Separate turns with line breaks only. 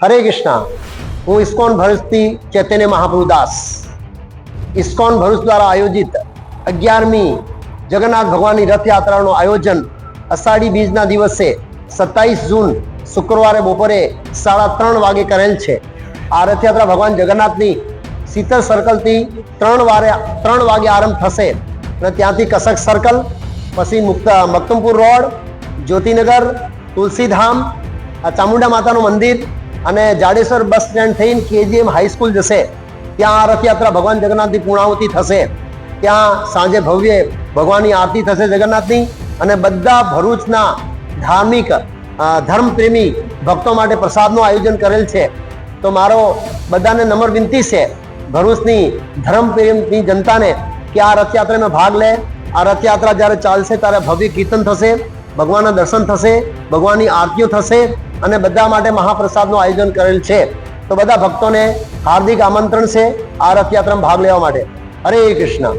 હરે કૃષ્ણ હું ઇસ્કોન ભરૂચથી ચૈતન્ય મહાપ્રભુ દાસ ઇસ્કોન ભરૂચ દ્વારા આયોજિત અગિયારમી જગન્નાથ ભગવાનની રથયાત્રાનું આયોજન અષાઢી બીજના દિવસે સત્તાવીસ જૂન શુક્રવારે બપોરે સાડા ત્રણ વાગે કરેલ છે આ રથયાત્રા ભગવાન જગન્નાથની શીતળ સર્કલથી ત્રણ વારે ત્રણ વાગે આરંભ થશે અને ત્યાંથી કસક સર્કલ પછી મુક્ત મક્તમપુર રોડ, જ્યોતિનગર, તુલસીધામ, આ ચામુંડા માતાનું મંદિર અને જાડેશ્વર બસ સ્ટેન્ડ થઈને કેજીએમ હાઈસ્કૂલ જશે. ત્યાં રથયાત્રા ભગવાન જગન્નાથની પૂર્ણાહુતિ થશે. ત્યાં સાંજે ભવ્ય ભગવાનની આરતી થશે જગન્નાથની અને બધા ભરૂચના ધાર્મિક ધર્મપ્રેમી ભક્તો માટે પ્રસાદનું આયોજન કરેલ છે. તો મારો બધાને નમ્ર વિનંતી છે, ભરૂચની ધર્મપ્રેમની જનતાને કે આ રથયાત્રામાં ભાગ લે. આ રથયાત્રા જ્યારે ચાલશે ત્યારે ભવ્ય કીર્તન થશે, ભગવાનના દર્શન થશે, ભગવાનની આરતીઓ થશે. અને બધા માટે મહાપ્રસાદનું આયોજન કરેલ છે. તો બધા ભક્તોને હાર્દિક આમંત્રણ છે આ રથયાત્રામાં ભાગ લેવા માટે. હરે કૃષ્ણ.